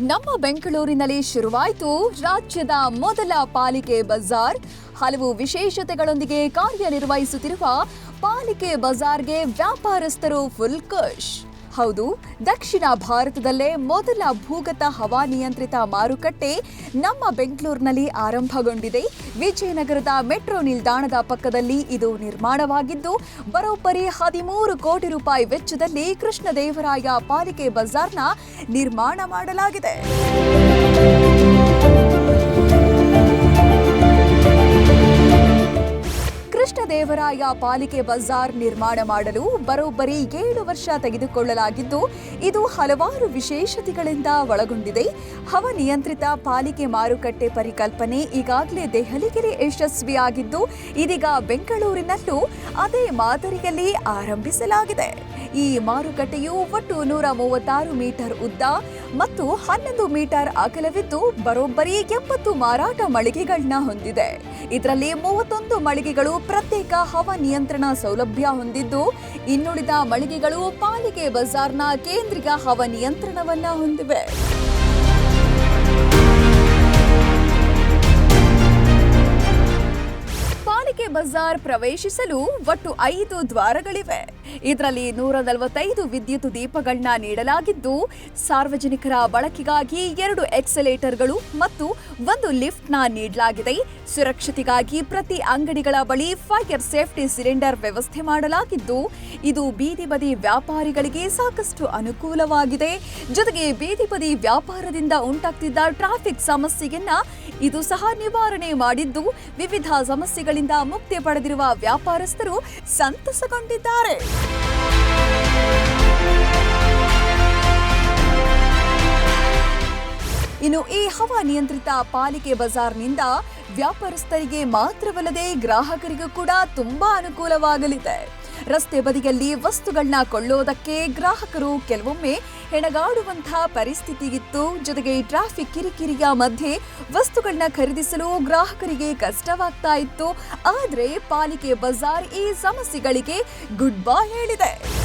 ನಮ್ಮ ಬೆಂಗಳೂರಿನಲ್ಲಿ ಶುರುವಾಯಿತು ರಾಜ್ಯದ ಮೊದಲ ಪಾಲಿಕೆ ಬಜಾರ್. ಹಲವು ವಿಶೇಷತೆಗಳೊಂದಿಗೆ ಕಾರ್ಯನಿರ್ವಹಿಸುತ್ತಿರುವ ಪಾಲಿಕೆ ಬಜಾರ್ಗೆ ವ್ಯಾಪಾರಸ್ಥರು ಫುಲ್ ಖುಷ್. ಹೌದು, ದಕ್ಷಿಣ ಭಾರತದಲ್ಲೇ ಮೊದಲ ಭೂಗತ ಹವಾನಿಯಂತ್ರಿತ ಮಾರುಕಟ್ಟೆ ನಮ್ಮ ಬೆಂಗಳೂರಿನಲ್ಲಿ ಆರಂಭಗೊಂಡಿದೆ. ವಿಜಯನಗರದ ಮೆಟ್ರೋ ನಿಲ್ದಾಣದ ಪಕ್ಕದಲ್ಲಿ ಇದು ನಿರ್ಮಾಣವಾಗಿದ್ದು, ಬರೋಬ್ಬರಿ ಹದಿಮೂರು ಕೋಟಿ ರೂಪಾಯಿ ವೆಚ್ಚದಲ್ಲಿ ಕೃಷ್ಣದೇವರಾಯ ಪಾಲಿಕೆ ಬಜಾರ್ನ ನಿರ್ಮಾಣ ಮಾಡಲಾಗಿದೆ. ಕೃಷ್ಣದೇವರಾಯ ಪಾಲಿಕೆ ಬಜಾರ್ ನಿರ್ಮಾಣ ಮಾಡಲು ಬರೋಬ್ಬರಿ ಏಳು ವರ್ಷ ತೆಗೆದುಕೊಳ್ಳಲಾಗಿದ್ದು, ಇದು ಹಲವಾರು ವಿಶೇಷತೆಗಳಿಂದ ಒಳಗೊಂಡಿದೆ. ಹವನಿಯಂತ್ರಿತ ಪಾಲಿಕೆ ಮಾರುಕಟ್ಟೆ ಪರಿಕಲ್ಪನೆ ಈಗಾಗಲೇ ದೆಹಲಿಗೆರೆ ಯಶಸ್ವಿಯಾಗಿದ್ದು, ಇದೀಗ ಬೆಂಗಳೂರಿನಲ್ಲೂ ಅದೇ ಮಾದರಿಯಲ್ಲಿ ಆರಂಭಿಸಲಾಗಿದೆ. ಈ ಮಾರುಕಟ್ಟೆಯು ಒಟ್ಟು ನೂರ ಮೂವತ್ತಾರು ಮೀಟರ್ ಉದ್ದ ಮತ್ತು ಹನ್ನೊಂದು ಮೀಟರ್ ಅಗಲವಿದ್ದು ಬರೋಬ್ಬರಿ ಎಂಬತ್ತು ಮಾರಾಟ ಮಳಿಗೆಗಳನ್ನ ಹೊಂದಿದೆ. ಇದರಲ್ಲಿ ಮೂವತ್ತೊಂದು ಮಳಿಗೆಗಳು ಪ್ರತ್ಯೇಕ ಹವಾನಿಯಂತ್ರಣ ಸೌಲಭ್ಯ ಹೊಂದಿದ್ದು, ಇನ್ನುಳಿದ ಮಳಿಗೆಗಳು ಪಾಲಿಕೆ ಬಜಾರ್ನ ಕೇಂದ್ರಿಕ ಹವಾನಿಯಂತ್ರಣವನ್ನ ಹೊಂದಿವೆ. ಬಜಾರ್ ಪ್ರವೇಶಿಸಲು ಒಟ್ಟು ಐದು ದ್ವಾರಗಳಿವೆ. ಇದರಲ್ಲಿ ನೂರ ನಲವತ್ತೈದು ವಿದ್ಯುತ್ ದೀಪಗಳನ್ನ ನೀಡಲಾಗಿದ್ದು, ಸಾರ್ವಜನಿಕರ ಬಳಕೆಗಾಗಿ ಎರಡು ಎಕ್ಸಲೇಟರ್ಗಳು ಮತ್ತು ಒಂದು ಲಿಫ್ಟ್ನ ನೀಡಲಾಗಿದೆ. ಸುರಕ್ಷತೆಗಾಗಿ ಪ್ರತಿ ಅಂಗಡಿಗಳ ಬಳಿ ಫೈರ್ ಸೇಫ್ಟಿ ಸಿಲಿಂಡರ್ ವ್ಯವಸ್ಥೆ ಮಾಡಲಾಗಿದ್ದು, ಇದು ಬೀದಿ ಬದಿ ವ್ಯಾಪಾರಿಗಳಿಗೆ ಸಾಕಷ್ಟು ಅನುಕೂಲವಾಗಿದೆ. ಜೊತೆಗೆ ಬೀದಿ ಬದಿ ವ್ಯಾಪಾರದಿಂದ ಉಂಟಾಗ್ತಿದ್ದ ಟ್ರಾಫಿಕ್ ಸಮಸ್ಯೆಯನ್ನ ಇದು ಸಹ ನಿವಾರಣೆ ಮಾಡಿದ್ದು ವಿವಿಧ ಸಮಸ್ಯೆಗಳಿಂದ ಮುಕ್ತಿ ಪಡೆದಿರುವ ವ್ಯಾಪಾರಸ್ಥರು ಸಂತಸಗೊಂಡಿದ್ದಾರೆ. ಇನ್ನು ಈ ಹವಾ ನಿಯಂತ್ರಿತ ಪಾಲಿಕೆ ಬಜಾರ್ನಿಂದ ವ್ಯಾಪಾರಸ್ಥರಿಗೆ ಮಾತ್ರವಲ್ಲದೆ ಗ್ರಾಹಕರಿಗೂ ಕೂಡ ತುಂಬಾ ಅನುಕೂಲವಾಗಲಿದೆ. ರಸ್ತೆ ಬದಿಯಲ್ಲಿ ವಸ್ತುಗಳನ್ನ ಕೊಳ್ಳೋದಕ್ಕೆ ಗ್ರಾಹಕರು ಕೆಲವೊಮ್ಮೆ ಹೆಣಗಾಡುವಂತಹ ಪರಿಸ್ಥಿತಿಗಿತ್ತು ಜೊತೆಗೆ ಟ್ರಾಫಿಕ್ ಕಿರಿಕಿರಿಯ ಮಧ್ಯೆ ವಸ್ತುಗಳನ್ನ ಖರೀದಿಸಲು ಗ್ರಾಹಕರಿಗೆ ಕಷ್ಟವಾಗ್ತಾ ಇತ್ತು. ಆದರೆ ಪಾಲಿಕೆ ಬಜಾರ್ ಈ ಸಮಸ್ಯೆಗಳಿಗೆ ಗುಡ್ ಬೈ ಹೇಳಿದೆ.